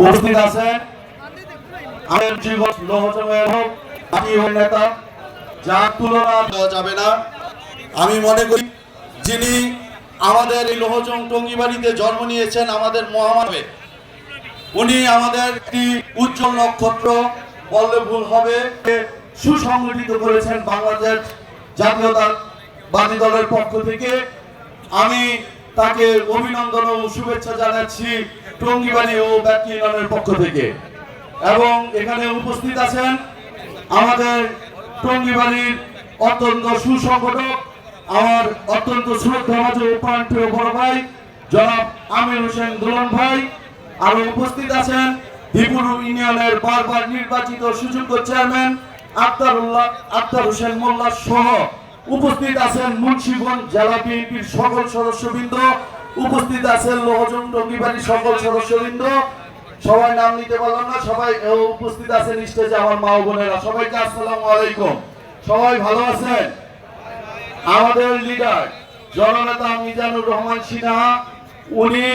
উপস্থিত আছেন আমাদের জীবন হোক জাতীয় নেতা, যার তুলনা দেওয়া যাবে না। আমি মনে করি যিনি আমাদের এই লোহজং টঙ্গিবাড়িতে জন্ম নিয়েছেন, আমাদের মহামানবে। উনি আমাদের একটি উজ্জ্বল নক্ষত্র, বললে ভুল হবে সুসংগঠিত করেছেন বাংলাদেশ জাতীয়তাবাদী দলের পক্ষ থেকে। আমি তাকে অভিনন্দন ও শুভেচ্ছা জানাচ্ছি টঙ্গিবাড়ি ও ব্যাটকি ইউনিয়নের পক্ষ থেকে। এবং এখানে উপস্থিত আছেন আমাদের টঙ্গিবাড়ির অত্যন্ত সুসংগঠক, আমার অত্যন্ত শ্রদ্ধাভাজন প্রাণপ্রিয় বড় ভাই, জনাব আমির হোসেন দুলন ভাই। আরও উপস্থিত আছেন বিপুর ইউনিয়নের বারবার নির্বাচিত সুযোগ্য চেয়ারম্যান আক্তারুল্লাহ আক্তার হোসেন মোল্লা সহ। উপস্থিত আছেন মুন্সিগঞ্জ জেলা বিএনপির সকল সদস্যবৃন্দ, উপস্থিত আছেন লোহজন টঙ্গিবাড়ির সকল সদস্যবৃন্দ। সবাই নাম নিতে পারলাম না, সবাই উপস্থিত আছেন স্টেজে আমার মা বোনেরা। সবাইকে আসসালামু আলাইকুম। সবাই ভালো আছেন? আমাদের লিডার জননেতা মিজানুর রহমান সিনহা, উনি